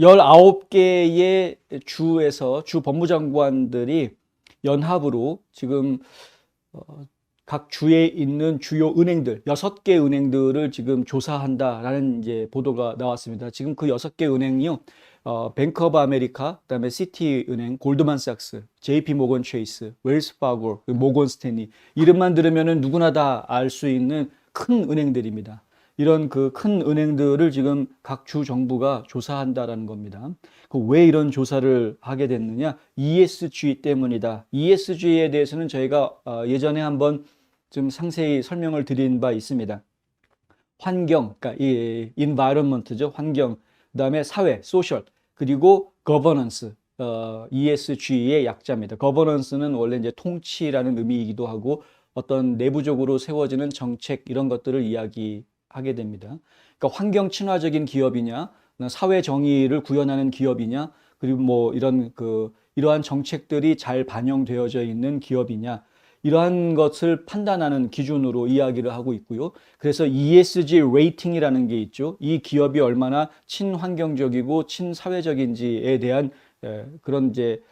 19개의 주에서 주 법무장관들이 연합으로 지금 어, 각 주에 있는 주요 은행들, 여섯 개 은행들을 지금 조사한다라는 이제 보도가 나왔습니다. 지금 그 여섯 개 은행이요. 어, 뱅크 오브 아메리카, 그다음에 시티 은행, 골드만삭스, JP 모건 체이스, 웰스 파고, 모건 스탠리 이름만 들으면은 누구나 다 알 수 있는 큰 은행들입니다. 이런 그 큰 은행들을 지금 각 주 정부가 조사한다라는 겁니다. 그 왜 이런 조사를 하게 됐느냐? ESG 때문이다. ESG에 대해서는 저희가 어, 예전에 한번 좀 상세히 설명을 드린 바 있습니다. 환경, 그러니까 이 environment죠. 환경. 그다음에 사회, social. 그리고 governance. 어, ESG의 약자입니다. governance는 원래 이제 통치라는 의미이기도 하고 어떤 내부적으로 세워지는 정책 이런 것들을 이야기 하게 됩니다. 그러니까 환경 친화적인 기업이냐, 사회 정의를 구현하는 기업이냐, 그리고 뭐 이런 그 이러한 정책들이 잘 반영되어져 있는 기업이냐, 이러한 것을 판단하는 기준으로 이야기를 하고 있고요. 그래서 ESG 레이팅이라는 게 있죠. 이 기업이 얼마나 친환경적이고 친사회적인지에 대한 에, 그런 이제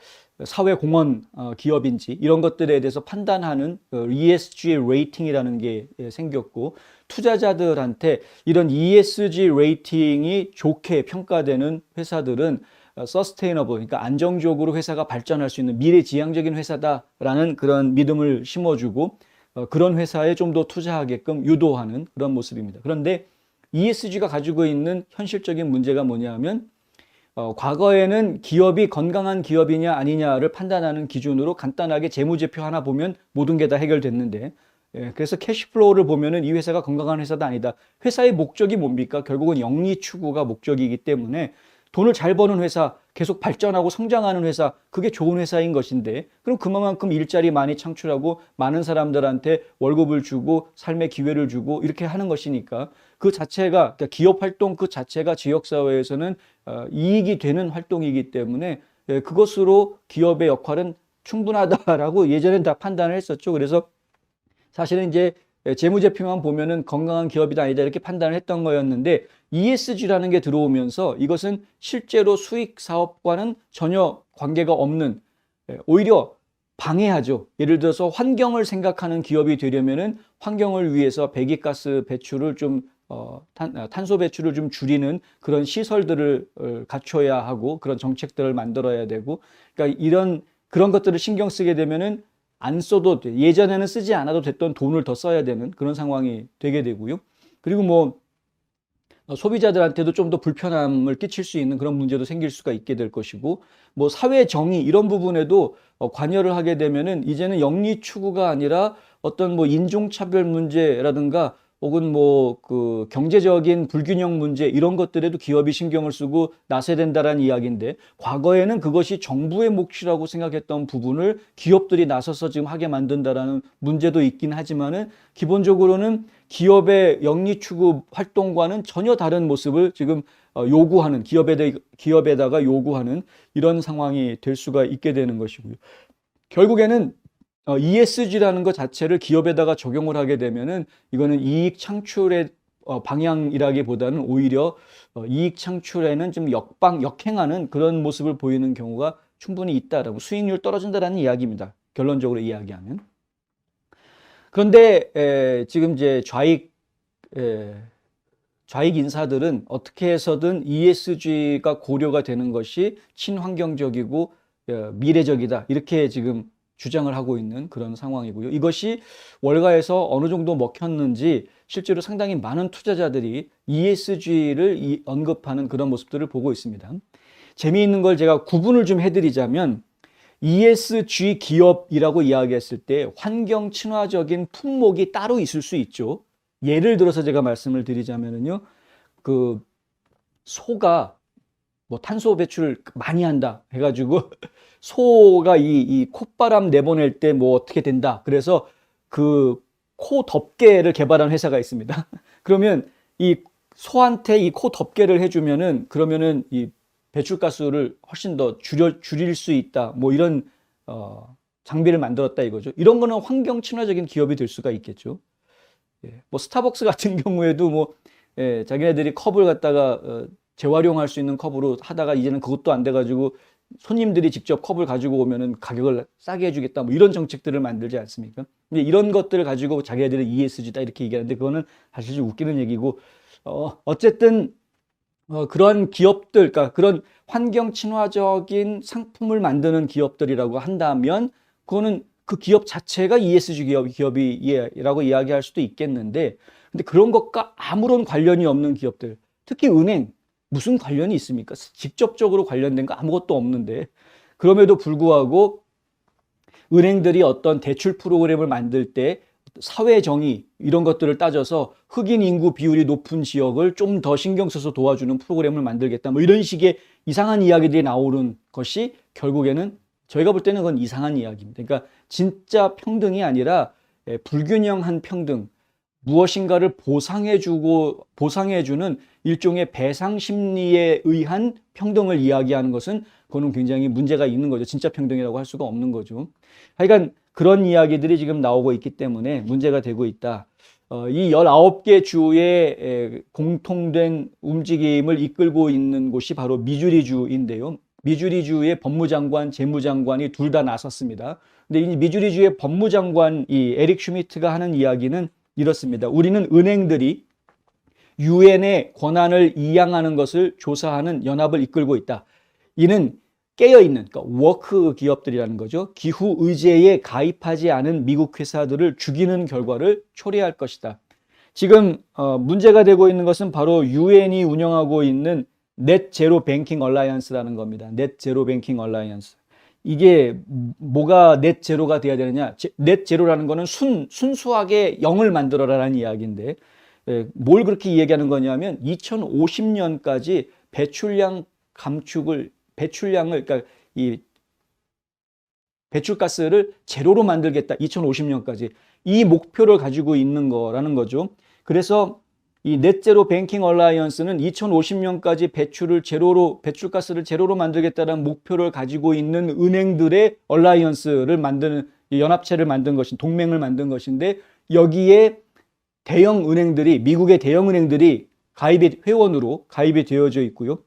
사회공헌 어, 기업인지 이런 것들에 대해서 판단하는 어, ESG 레이팅이라는 게 예, 생겼고 투자자들한테 이런 ESG 레이팅이 좋게 평가되는 회사들은 서스테이너블 그러니까 안정적으로 회사가 발전할 수 있는 미래지향적인 회사다라는 그런 믿음을 심어주고 어, 그런 회사에 좀 더 투자하게끔 유도하는 그런 모습입니다. 그런데 ESG가 가지고 있는 현실적인 문제가 뭐냐하면 어, 과거에는 기업이 건강한 기업이냐 아니냐를 판단하는 기준으로 간단하게 재무제표 하나 보면 모든 게 다 해결됐는데 예, 그래서 캐시플로우를 보면은 이 회사가 건강한 회사다 아니다. 회사의 목적이 뭡니까? 결국은 영리 추구가 목적이기 때문에 돈을 잘 버는 회사, 계속 발전하고 성장하는 회사, 그게 좋은 회사인 것인데, 그럼 그만큼 일자리 많이 창출하고 많은 사람들한테 월급을 주고 삶의 기회를 주고 이렇게 하는 것이니까 그 자체가, 그러니까 기업 활동 그 자체가 지역사회에서는 어, 이익이 되는 활동이기 때문에 예, 그것으로 기업의 역할은 충분하다라고 예전엔 다 판단을 했었죠. 그래서 사실은 이제 재무제표만 보면은 건강한 기업이다 아니다 이렇게 판단을 했던 거였는데 ESG라는 게 들어오면서 이것은 실제로 수익 사업과는 전혀 관계가 없는 예, 오히려 방해하죠. 예를 들어서 환경을 생각하는 기업이 되려면은 환경을 위해서 배기가스 배출을 좀 어, 탄, 아, 탄소 배출을 좀 줄이는 그런 시설들을 어, 갖춰야 하고 그런 정책들을 만들어야 되고 그러니까 이런 그런 것들을 신경 쓰게 되면은 안 써도 돼. 예전에는 쓰지 않아도 됐던 돈을 더 써야 되는 그런 상황이 되게 되고요. 그리고 뭐 어, 소비자들한테도 좀 더 불편함을 끼칠 수 있는 그런 문제도 생길 수가 있게 될 것이고 뭐 사회 정의 이런 부분에도 어, 관여를 하게 되면은 이제는 영리 추구가 아니라 어떤 뭐 인종차별 문제라든가 혹은 뭐 그 경제적인 불균형 문제 이런 것들에도 기업이 신경을 쓰고 나서야 된다라는 이야기인데 과거에는 그것이 정부의 몫이라고 생각했던 부분을 기업들이 나서서 지금 하게 만든다라는 문제도 있긴 하지만은 기본적으로는 기업의 영리 추구 활동과는 전혀 다른 모습을 지금 어, 요구하는 기업에 기업에다가 요구하는 이런 상황이 될 수가 있게 되는 것이고요. 결국에는 어, ESG라는 것 자체를 기업에다가 적용을 하게 되면은 이거는 이익 창출의 어, 방향이라기보다는 오히려 어, 이익 창출에는 좀 역방, 역행하는 그런 모습을 보이는 경우가 충분히 있다라고 수익률 떨어진다라는 이야기입니다. 결론적으로 이야기하면. 그런데 에, 지금 이제 좌익 에, 좌익 인사들은 어떻게 해서든 ESG가 고려가 되는 것이 친환경적이고 어, 미래적이다 이렇게 지금 주장을 하고 있는 그런 상황이고요. 이것이 월가에서 어느 정도 먹혔는지 실제로 상당히 많은 투자자들이 ESG를 언급하는 그런 모습들을 보고 있습니다. 재미있는 걸 제가 구분을 좀 해드리자면 ESG 기업이라고 이야기했을 때 환경 친화적인 품목이 따로 있을 수 있죠. 예를 들어서 제가 말씀을 드리자면요. 그 소가 뭐 탄소 배출을 많이 한다 해가지고 소가 이, 이 콧바람 내보낼 때 뭐 어떻게 된다. 그래서 그 코 덮개를 개발한 회사가 있습니다. 그러면 이 소한테 이 코 덮개를 해주면은 그러면은 이 배출가스를 훨씬 더 줄여, 줄일 수 있다. 뭐 이런 어, 장비를 만들었다 이거죠. 이런 거는 환경 친화적인 기업이 될 수가 있겠죠. 예, 뭐 스타벅스 같은 경우에도 뭐 예, 자기네들이 컵을 갖다가 어, 재활용할 수 있는 컵으로 하다가 이제는 그것도 안 돼가지고 손님들이 직접 컵을 가지고 오면은 가격을 싸게 해주겠다 뭐 이런 정책들을 만들지 않습니까? 근데 이런 것들을 가지고 자기네들은 ESG다 이렇게 얘기하는데 그거는 사실 좀 웃기는 얘기고 어 어쨌든 어 그런 기업들 그러니까 그런 환경 친화적인 상품을 만드는 기업들이라고 한다면 그거는 그 기업 자체가 ESG 기업 기업이라고 이야기할 수도 있겠는데 근데 그런 것과 아무런 관련이 없는 기업들 특히 은행 무슨 관련이 있습니까? 직접적으로 관련된 거 아무것도 없는데 그럼에도 불구하고 은행들이 어떤 대출 프로그램을 만들 때 사회 정의 이런 것들을 따져서 흑인 인구 비율이 높은 지역을 좀 더 신경 써서 도와주는 프로그램을 만들겠다. 뭐 이런 식의 이상한 이야기들이 나오는 것이 결국에는 저희가 볼 때는 그건 이상한 이야기입니다. 그러니까 진짜 평등이 아니라 예, 불균형한 평등, 무엇인가를 보상해주고 보상해주는 일종의 배상 심리에 의한 평등을 이야기하는 것은 그거는 굉장히 문제가 있는 거죠. 진짜 평등이라고 할 수가 없는 거죠. 하여간 그런 이야기들이 지금 나오고 있기 때문에 문제가 되고 있다. 어, 이 19개 주의 에, 공통된 움직임을 이끌고 있는 곳이 바로 미주리주인데요. 미주리주의 법무장관, 재무장관이 둘 다 나섰습니다. 근데 이 미주리주의 법무장관 이 에릭 슈미트가 하는 이야기는 이렇습니다. 우리는 은행들이 유엔의 권한을 이양하는 것을 조사하는 연합을 이끌고 있다. 이는 깨어 있는 그러니까 워크 기업들이라는 거죠. 기후 의제에 가입하지 않은 미국 회사들을 죽이는 결과를 초래할 것이다. 지금 어, 문제가 되고 있는 것은 바로 유엔이 운영하고 있는 넷 제로 뱅킹 얼라이언스라는 겁니다. 넷 제로 뱅킹 얼라이언스. 이게 뭐가 넷 제로가 돼야 되느냐? 넷 제로라는 거는 순 순수하게 0을 만들어라라는 이야기인데 예, 뭘 그렇게 얘기하는 거냐면 2050년까지 배출량 감축을 배출량을 그러니까 이 배출가스를 제로로 만들겠다. 2050년까지 이 목표를 가지고 있는 거라는 거죠. 그래서 이 넷제로 뱅킹 얼라이언스는 2050년까지 배출을 제로로 배출가스를 제로로 만들겠다는 목표를 가지고 있는 은행들의 얼라이언스를 만드는 연합체를 만든 것인 동맹을 만든 것인데 여기에 대형 은행들이 미국의 대형 은행들이 가입이 회원으로 가입이 되어져 있고요.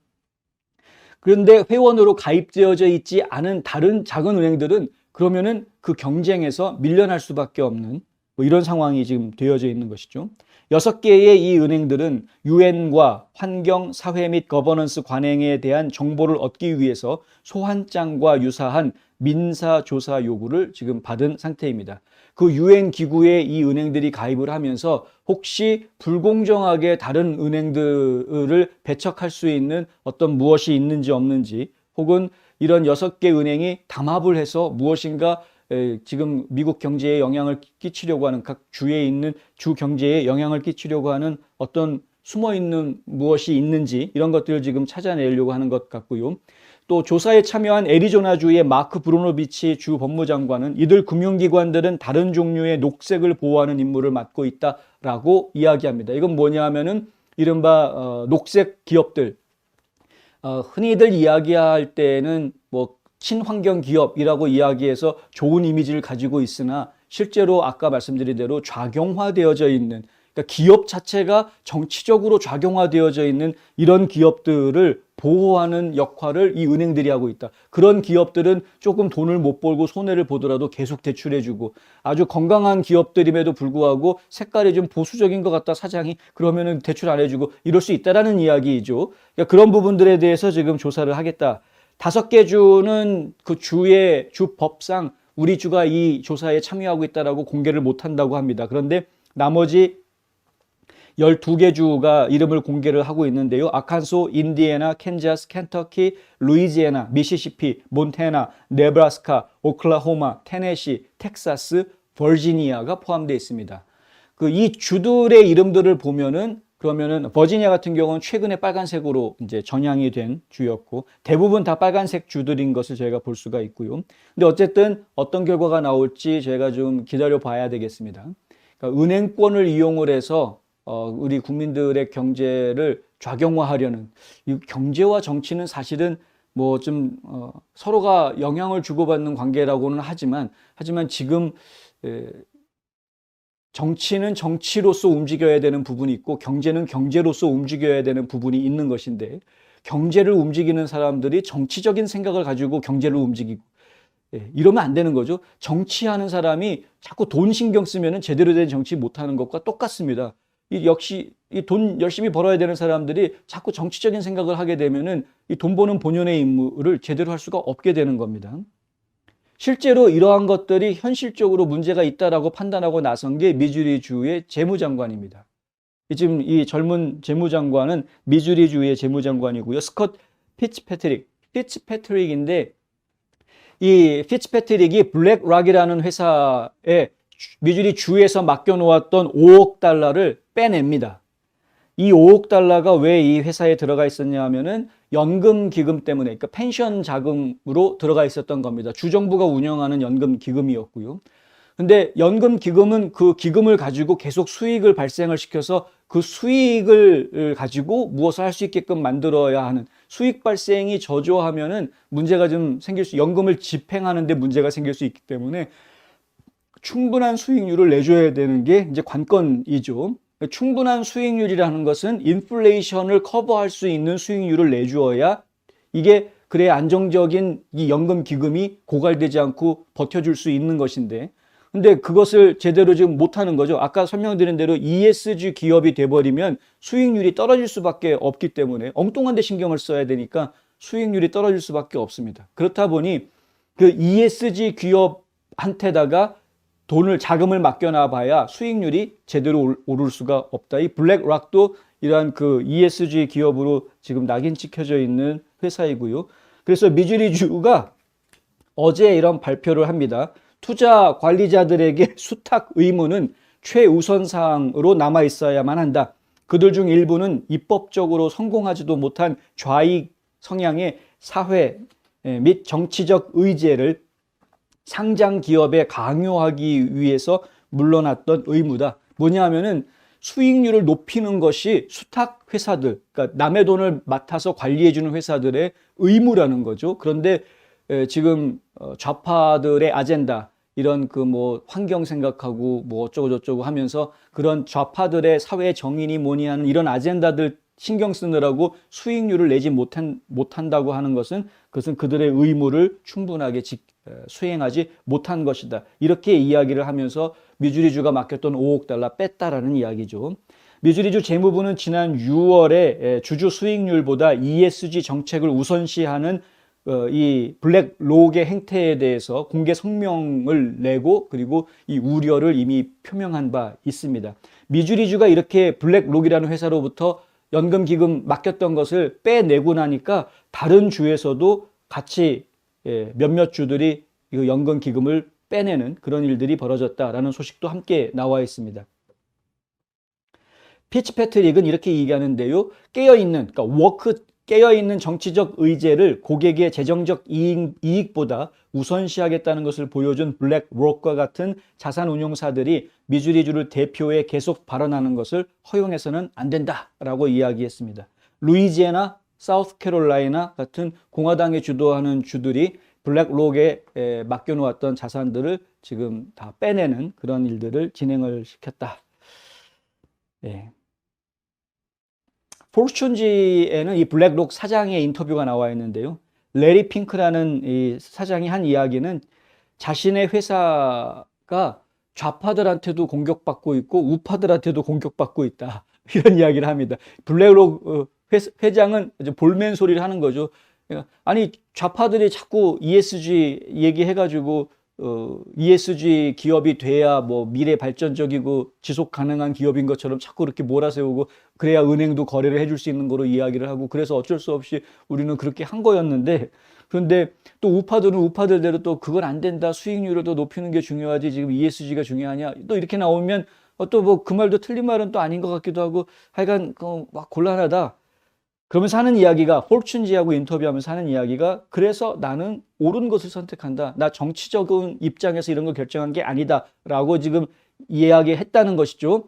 그런데 회원으로 가입되어져 있지 않은 다른 작은 은행들은 그러면은 그 경쟁에서 밀려날 수밖에 없는 뭐 이런 상황이 지금 되어져 있는 것이죠. 여섯 개의 이 은행들은 유엔과 환경, 사회 및 거버넌스 관행에 대한 정보를 얻기 위해서 소환장과 유사한 민사 조사 요구를 지금 받은 상태입니다. 그 유엔 기구에 이 은행들이 가입을 하면서 혹시 불공정하게 다른 은행들을 배척할 수 있는 어떤 무엇이 있는지 없는지 혹은 이런 여섯 개 은행이 담합을 해서 무엇인가 지금 미국 경제에 영향을 끼치려고 하는 각 주에 있는 주 경제에 영향을 끼치려고 하는 어떤 숨어 있는 무엇이 있는지 이런 것들을 지금 찾아내려고 하는 것 같고요. 또 조사에 참여한 애리조나주의 마크 브로노비치 주 법무장관은 이들 금융기관들은 다른 종류의 녹색을 보호하는 임무를 맡고 있다라고 이야기합니다. 이건 뭐냐 하면은 이른바 어, 녹색 기업들 어, 흔히들 이야기할 때는 뭐 친환경 기업이라고 이야기해서 좋은 이미지를 가지고 있으나 실제로 아까 말씀드린 대로 좌경화되어져 있는 그러니까 기업 자체가 정치적으로 좌경화되어져 있는 이런 기업들을 보호하는 역할을 이 은행들이 하고 있다. 그런 기업들은 조금 돈을 못 벌고 손해를 보더라도 계속 대출해주고 아주 건강한 기업들임에도 불구하고 색깔이 좀 보수적인 것 같다 사장이 그러면은 대출 안 해주고 이럴 수 있다라는 이야기이죠. 그러니까 그런 부분들에 대해서 지금 조사를 하겠다. 다섯 개 주는 그 주의 주 법상 우리 주가 이 조사에 참여하고 있다라고 공개를 못 한다고 합니다. 그런데 나머지 12개 주가 이름을 공개를 하고 있는데요. 아칸소, 인디애나, 캔자스, 켄터키, 루이지애나, 미시시피, 몬테나, 네브라스카, 오클라호마, 테네시, 텍사스, 버지니아가 포함되어 있습니다. 그 이 주들의 이름들을 보면은 그러면은 버지니아 같은 경우는 최근에 빨간색으로 이제 전향이 된 주였고 대부분 다 빨간색 주들인 것을 저희가 볼 수가 있고요. 근데 어쨌든 어떤 결과가 나올지 저희가 좀 기다려 봐야 되겠습니다. 그러니까 은행권을 이용을 해서 어, 우리 국민들의 경제를 좌경화하려는 이 경제와 정치는 사실은 뭐좀 어, 서로가 영향을 주고받는 관계라고는 하지만 하지만 지금 에, 정치는 정치로서 움직여야 되는 부분이 있고 경제는 경제로서 움직여야 되는 부분이 있는 것인데 경제를 움직이는 사람들이 정치적인 생각을 가지고 경제를 움직이고 예, 이러면 안 되는 거죠. 정치하는 사람이 자꾸 돈 신경 쓰면은 제대로 된 정치 못하는 것과 똑같습니다. 이 역시 이 돈 열심히 벌어야 되는 사람들이 자꾸 정치적인 생각을 하게 되면은 이 돈 버는 본연의 임무를 제대로 할 수가 없게 되는 겁니다. 실제로 이러한 것들이 현실적으로 문제가 있다라고 판단하고 나선 게 미주리 주의 재무장관입니다. 지금 이 젊은 재무장관은 미주리 주의 재무장관이고요. 스컷 피츠패트릭, 피츠패트릭인데 이 피츠패트릭이 블랙락이라는 회사에 미주리 주에서 맡겨놓았던 5억 달러를 빼냅니다. 이 5억 달러가 왜 이 회사에 들어가 있었냐 하면은 연금 기금 때문에, 그러니까 펜션 자금으로 들어가 있었던 겁니다. 주정부가 운영하는 연금 기금이었고요. 근데 연금 기금은 그 기금을 가지고 계속 수익을 발생을 시켜서 그 수익을 가지고 무엇을 할 수 있게끔 만들어야 하는 수익 발생이 저조하면은 문제가 좀 생길 수, 연금을 집행하는데 문제가 생길 수 있기 때문에 충분한 수익률을 내줘야 되는 게 이제 관건이죠. 충분한 수익률이라는 것은 인플레이션을 커버할 수 있는 수익률을 내주어야 이게 그래 안정적인 이 연금 기금이 고갈되지 않고 버텨줄 수 있는 것인데 근데 그것을 제대로 지금 못하는 거죠. 아까 설명드린 대로 ESG 기업이 돼버리면 수익률이 떨어질 수밖에 없기 때문에 엉뚱한 데 신경을 써야 되니까 수익률이 떨어질 수밖에 없습니다. 그렇다 보니 그 ESG 기업한테다가 돈을 자금을 맡겨놔 봐야 수익률이 제대로 오를 수가 없다. 이 블랙락도 이러한 그 ESG 기업으로 지금 낙인 찍혀져 있는 회사이고요. 그래서 미주리주가 어제 이런 발표를 합니다. 투자 관리자들에게 수탁 의무는 최우선 사항으로 남아 있어야만 한다. 그들 중 일부는 입법적으로 성공하지도 못한 좌익 성향의 사회 및 정치적 의제를 상장 기업에 강요하기 위해서 물러났던 의무다. 뭐냐 하면은 수익률을 높이는 것이 수탁 회사들, 그러니까 남의 돈을 맡아서 관리해 주는 회사들의 의무라는 거죠. 그런데 지금 어, 좌파들의 아젠다, 이런 그 뭐 환경 생각하고 뭐 어쩌고 저쩌고 하면서 그런 좌파들의 사회 정의니 뭐니 하는 이런 아젠다들 신경 쓰느라고 수익률을 내지 못한, 못한다고 하는 것은 그것은 그들의 의무를 충분하게 지, 수행하지 못한 것이다. 이렇게 이야기를 하면서 미주리주가 맡겼던 5억 달러 뺐다라는 이야기죠. 미주리주 재무부는 지난 6월에 주주 수익률보다 ESG 정책을 우선시하는 어, 이 블랙록의 행태에 대해서 공개 성명을 내고 그리고 이 우려를 이미 표명한 바 있습니다. 미주리주가 이렇게 블랙록이라는 회사로부터 연금 기금 맡겼던 것을 빼내고 나니까 다른 주에서도 같이 예, 몇몇 주들이 이 연금 기금을 빼내는 그런 일들이 벌어졌다라는 소식도 함께 나와 있습니다. 피치 패트릭은 이렇게 얘기하는데요. 깨어있는, 그러니까 워크 깨어있는 정치적 의제를 고객의 재정적 이익, 보다 우선시하겠다는 것을 보여준 블랙록과 같은 자산운용사들이 미주리주를 대표해 계속 발언하는 것을 허용해서는 안 된다라고 이야기했습니다. 루이지애나, 사우스캐롤라이나 같은 공화당에 주도하는 주들이 블랙록에 맡겨놓았던 자산들을 지금 다 빼내는 그런 일들을 진행을 시켰다. 예. 포르춘지에는 이 블랙록 사장의 인터뷰가 나와 있는데요. 레리 핑크라는 이 사장이 한 이야기는 자신의 회사가 좌파들한테도 공격받고 있고 우파들한테도 공격받고 있다. 이런 이야기를 합니다. 블랙록 어, 회장은 볼멘 소리를 하는 거죠. 아니 좌파들이 자꾸 ESG 얘기해가지고 어, ESG 기업이 돼야 뭐 미래 발전적이고 지속 가능한 기업인 것처럼 자꾸 이렇게 몰아세우고 그래야 은행도 거래를 해줄 수 있는 거로 이야기를 하고 그래서 어쩔 수 없이 우리는 그렇게 한 거였는데 그런데 또 우파들은 우파들대로 또 그건 안 된다 수익률을 더 높이는 게 중요하지 지금 ESG가 중요하냐 또 이렇게 나오면 어, 또뭐 그 말도 틀린 말은 또 아닌 것 같기도 하고 하여간 어, 막 곤란하다. 그러면서 하는 이야기가 폴춘지하고 인터뷰하면서 하는 이야기가 그래서 나는 옳은 것을 선택한다. 나 정치적인 입장에서 이런 걸 결정한 게 아니다 라고 지금 이야기했다는 것이죠.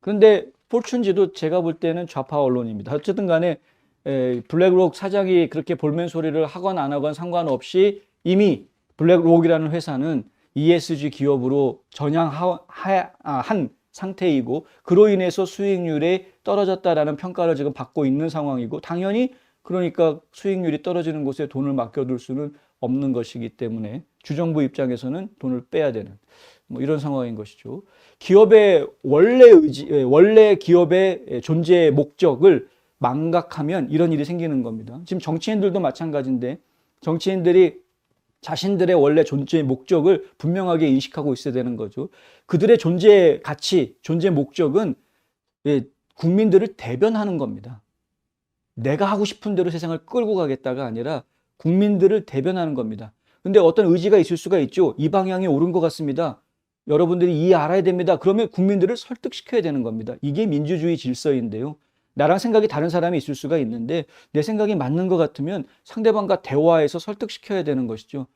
그런데 폴춘지도 제가 볼 때는 좌파 언론입니다. 어쨌든 간에 에, 블랙록 사장이 그렇게 볼멘 소리를 하건 안 하건 상관없이 이미 블랙록이라는 회사는 ESG 기업으로 전향한 아, 상태이고 그로 인해서 수익률이 떨어졌다라는 평가를 지금 받고 있는 상황이고 당연히 그러니까 수익률이 떨어지는 곳에 돈을 맡겨둘 수는 없는 것이기 때문에 주정부 입장에서는 돈을 빼야 되는 뭐 이런 상황인 것이죠. 기업의 원래 의지, 예, 원래 기업의 존재 목적을 망각하면 이런 일이 생기는 겁니다. 지금 정치인들도 마찬가지인데 정치인들이 자신들의 원래 존재의 목적을 분명하게 인식하고 있어야 되는 거죠. 그들의 존재 가치, 존재 목적은 예, 국민들을 대변하는 겁니다. 내가 하고 싶은 대로 세상을 끌고 가겠다가 아니라 국민들을 대변하는 겁니다. 근데 어떤 의지가 있을 수가 있죠. 이 방향이 옳은 것 같습니다. 여러분들이 이 알아야 됩니다. 그러면 국민들을 설득시켜야 되는 겁니다. 이게 민주주의 질서인데요. 나랑 생각이 다른 사람이 있을 수가 있는데 내 생각이 맞는 것 같으면 상대방과 대화해서 설득시켜야 되는 것이죠.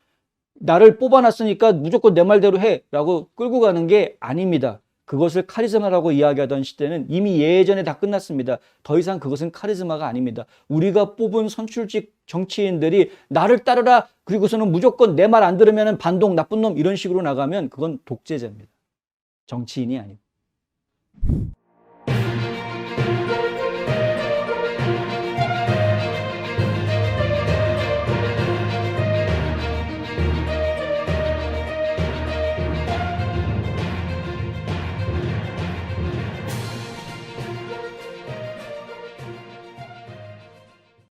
나를 뽑아놨으니까 무조건 내 말대로 해 라고 끌고 가는 게 아닙니다. 그것을 카리스마라고 이야기하던 시대는 이미 예전에 다 끝났습니다. 더 이상 그것은 카리스마가 아닙니다. 우리가 뽑은 선출직 정치인들이 나를 따르라 그리고서는 무조건 내 말 안 들으면 반동 나쁜 놈 이런 식으로 나가면 그건 독재자입니다. 정치인이 아니고.